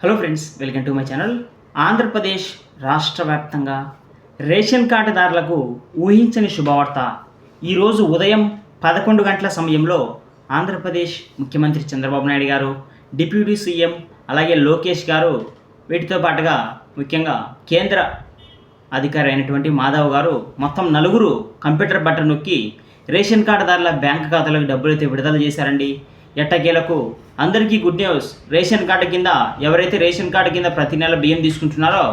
Hello friends welcome to my channel Andhra Pradesh రాష్ట్ర వ్యాప్తంగా ration కార్డుదారులకు ఊహించని శుభవార్త. ఈరోజు ఉదయం పదకొండు గంటల సమయంలో ఆంధ్రప్రదేశ్ ముఖ్యమంత్రి చంద్రబాబు నాయుడు గారు డిప్యూటీ సీఎం అలాగే లోకేష్ గారు వీటితో పాటుగా ముఖ్యంగా కేంద్ర అధికారి అయినటువంటి మాధవ్ గారు మొత్తం నలుగురు కంప్యూటర్ బటన్ నొక్కి రేషన్ కార్డుదారుల బ్యాంక్ ఖాతాలకు డబ్బులు అయితే విడుదల చేశారండి. ఎట్టకేలకు? అందరికీ గుడ్ న్యూస్ రేషన్ కార్డు కింద ఎవరైతే రేషన్ కార్డు కింద ప్రతి నెల బియ్యం తీసుకుంటున్నారో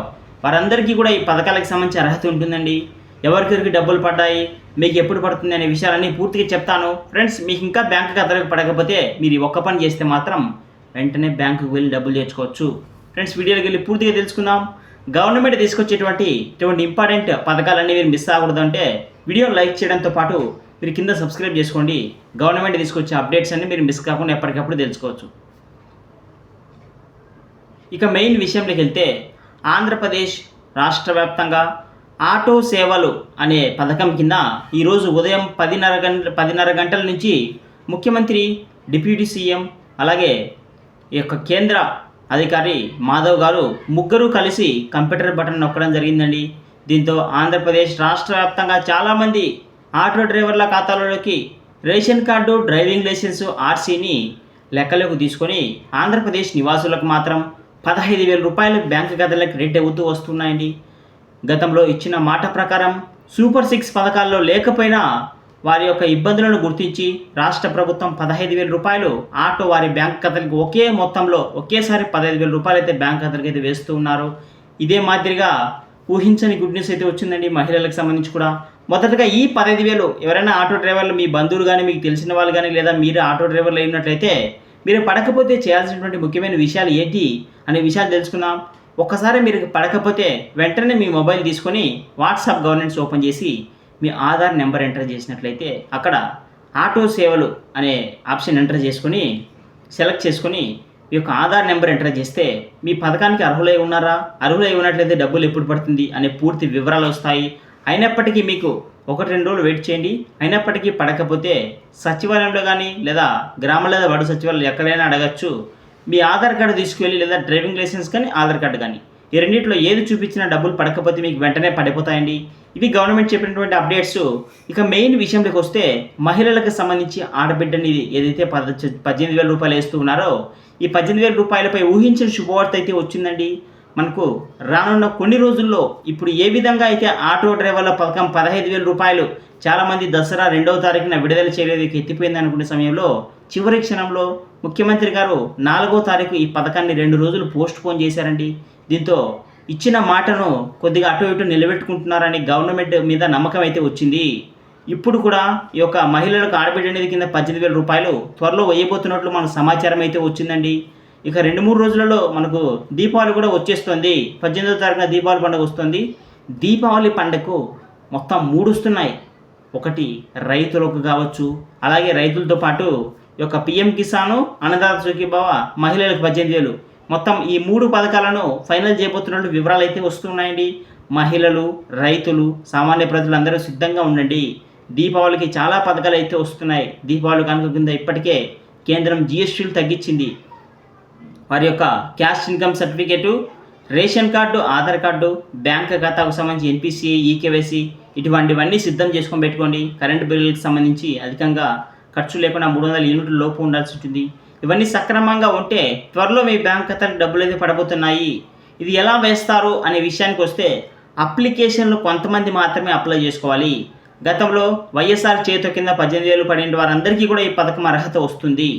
వారందరికీ కూడా ఈ పథకాలకు సంబంధించి అర్హత ఉంటుందండి. ఎవరికెవరికి డబ్బులు పడ్డాయి మీకు ఎప్పుడు పడుతుంది అనే విషయాలన్నీ పూర్తిగా చెప్తాను. ఫ్రెండ్స్ మీకు ఇంకా బ్యాంకు ఖాతాలకు పడకపోతే మీరు ఒక్క పని చేస్తే మాత్రం వెంటనే బ్యాంకుకు వెళ్ళి డబ్బులు తెచ్చుకోవచ్చు. ఫ్రెండ్స్ వీడియోకి వెళ్ళి పూర్తిగా తెలుసుకుందాం. గవర్నమెంట్ తీసుకొచ్చేటువంటి ఇటువంటి ఇంపార్టెంట్ పథకాలన్నీ మీరు మిస్ అవ్వకూడదు అంటే వీడియో లైక్ చేయడంతో పాటు మీరు కింద సబ్స్క్రైబ్ చేసుకోండి. గవర్నమెంట్ తీసుకొచ్చే అప్డేట్స్ అన్ని మీరు మిస్ కాకుండా ఎప్పటికప్పుడు తెలుసుకోవచ్చు. ఇక మెయిన్ విషయంలోకి వెళ్తే ఆంధ్రప్రదేశ్ రాష్ట్ర వ్యాప్తంగా ఆటో సేవలు అనే పథకం కింద ఈరోజు ఉదయం పదిన్నర గంట పదిన్నర గంటల నుంచి ముఖ్యమంత్రి డిప్యూటీ సీఎం అలాగే ఈ యొక్క కేంద్ర అధికారి మాధవ్ గారు ముగ్గురు కలిసి కంప్యూటర్ బటన్ నొక్కడం జరిగిందండి. దీంతో ఆంధ్రప్రదేశ్ రాష్ట్ర వ్యాప్తంగా చాలామంది ఆటో డ్రైవర్ల ఖాతాలోకి రేషన్ కార్డు డ్రైవింగ్ లైసెన్స్ ఆర్సీని లెక్కలోకి తీసుకొని ఆంధ్రప్రదేశ్ నివాసులకు మాత్రం పదహైదు వేల రూపాయలు బ్యాంకు ఖాతాలకు క్రెడిట్ అవుతూ వస్తున్నాయండి. గతంలో ఇచ్చిన మాట ప్రకారం సూపర్ సిక్స్ పథకాల్లో లేకపోయినా వారి యొక్క ఇబ్బందులను గుర్తించి రాష్ట్ర ప్రభుత్వం పదహైదు వేల రూపాయలు ఆటో వారి బ్యాంక్ ఖాతాలకు ఒకే మొత్తంలో ఒకేసారి పదహైదు వేల రూపాయలు అయితే బ్యాంక్ ఖాతాలకు అయితే వేస్తూ ఉన్నారు. ఇదే మాదిరిగా ఊహించని గుడ్ న్యూస్ అయితే వచ్చిందండి మహిళలకు సంబంధించి కూడా. మొదటగా ఈ పదహైదు వేలు ఎవరైనా ఆటో డ్రైవర్లు మీ బంధువులు కానీ మీకు తెలిసిన వాళ్ళు కానీ లేదా మీరు ఆటో డ్రైవర్లు అయినట్లయితే మీరు పడకపోతే చేయాల్సినటువంటి ముఖ్యమైన విషయాలు ఏంటి అనే విషయాలు తెలుసుకుందాం. ఒక్కసారి మీరు పడకపోతే వెంటనే మీ మొబైల్ తీసుకొని వాట్సాప్ గవర్నెన్స్ ఓపెన్ చేసి మీ ఆధార్ నెంబర్ ఎంటర్ చేసినట్లయితే అక్కడ ఆటో సేవలు అనే ఆప్షన్ ఎంటర్ చేసుకొని సెలెక్ట్ చేసుకొని మీ యొక్క ఆధార్ నెంబర్ ఎంటర్ చేస్తే మీ పథకానికి అర్హులై ఉన్నారా? అర్హులై ఉన్నట్లయితే డబ్బులు ఎప్పుడు పడుతుంది అనే పూర్తి వివరాలు వస్తాయి. అయినప్పటికీ మీకు ఒకటి రెండు రోజులు వెయిట్ చేయండి. అయినప్పటికీ పడకపోతే సచివాలయంలో కానీ లేదా గ్రామ లేదా వాడు సచివాలయం ఎక్కడైనా అడగచ్చు. మీ ఆధార్ కార్డు తీసుకువెళ్ళి లేదా డ్రైవింగ్ లైసెన్స్ కానీ ఆధార్ కార్డు కానీ ఈ రెండింటిలో ఏది చూపించినా డబ్బులు పడకపోతే మీకు వెంటనే పడిపోతాయండి. ఇవి గవర్నమెంట్ చెప్పినటువంటి అప్డేట్స్ ఇక మెయిన్ విషయంలోకి వస్తే మహిళలకు సంబంధించి ఆడబిడ్డని ఏదైతే పద పద్దెనిమిది వేల రూపాయలు వేస్తూ ఉన్నారో ఈ పద్దెనిమిది వేల రూపాయలపై ఊహించిన శుభవార్త అయితే వచ్చిందండి. మనకు రానున్న కొన్ని రోజుల్లో ఇప్పుడు ఏ విధంగా అయితే ఆటో డ్రైవర్ల పథకం పదహైదు వేల రూపాయలు చాలామంది దసరా రెండవ తారీఖున విడుదల చేయలేదు ఎత్తిపోయింది అనుకునే సమయంలో చివరి క్షణంలో ముఖ్యమంత్రి గారు నాలుగో తారీఖు ఈ పథకాన్ని రెండు రోజులు పోస్ట్ పోన్ చేశారండి. దీంతో ఇచ్చిన మాటను కొద్దిగా అటు ఇటు నిలబెట్టుకుంటున్నారని గవర్నమెంట్ మీద నమ్మకం అయితే వచ్చింది. ఇప్పుడు కూడా ఈ యొక్క మహిళలకు ఆడబిడ్డ నిధి కింద పద్దెనిమిది వేల రూపాయలు త్వరలో వేయబోతున్నట్లు మనకు సమాచారం అయితే వచ్చిందండి. ఇక రెండు మూడు రోజులలో మనకు దీపావళి కూడా వచ్చేస్తుంది. పద్దెనిమిదో తారీఖున దీపావళి పండుగ వస్తుంది. దీపావళి పండుగకు మొత్తం మూడు వస్తున్నాయి ఒకటి రైతులకు కావచ్చు అలాగే రైతులతో పాటు ఈ యొక్క పిఎం కిసాను అన్నదాత సుఖీభావ మహిళలకు పద్దెనిమిది వేలు మొత్తం ఈ మూడు పథకాలను ఫైనల్ చేయబోతున్నట్టు వివరాలు అయితే వస్తున్నాయండి. మహిళలు రైతులు సామాన్య ప్రజలు అందరూ సిద్ధంగా ఉండండి. దీపావళికి చాలా పథకాలు అయితే వస్తున్నాయి. దీపావళి కనుక కింద ఇప్పటికే కేంద్రం జిఎస్టీలు తగ్గించింది. వారి యొక్క cash income certificate ration card Aadhaar card bank ఖాతాకు సంబంధించి ఎన్పిసిఐ ఈకేవైసీ ఇటువంటివన్నీ సిద్ధం చేసుకొని పెట్టుకోండి. కరెంటు బిల్లులకు సంబంధించి అధికంగా ఖర్చు లేకుండా మూడు వందల యూనిట్ల లోపు ఉండాల్సి ఉంటుంది. ఇవన్నీ సక్రమంగా ఉంటే త్వరలో మీ బ్యాంక్ ఖాతాకి డబ్బులు అయితే పడబోతున్నాయి. ఇది ఎలా వేస్తారు అనే విషయానికి వస్తే అప్లికేషన్లు కొంతమంది మాత్రమే అప్లై చేసుకోవాలి. గతంలో వైఎస్ఆర్ చేతితో కింద పద్దెనిమిది వేలు పడిన వారందరికీ కూడా ఈ పథకం అర్హత వస్తుంది.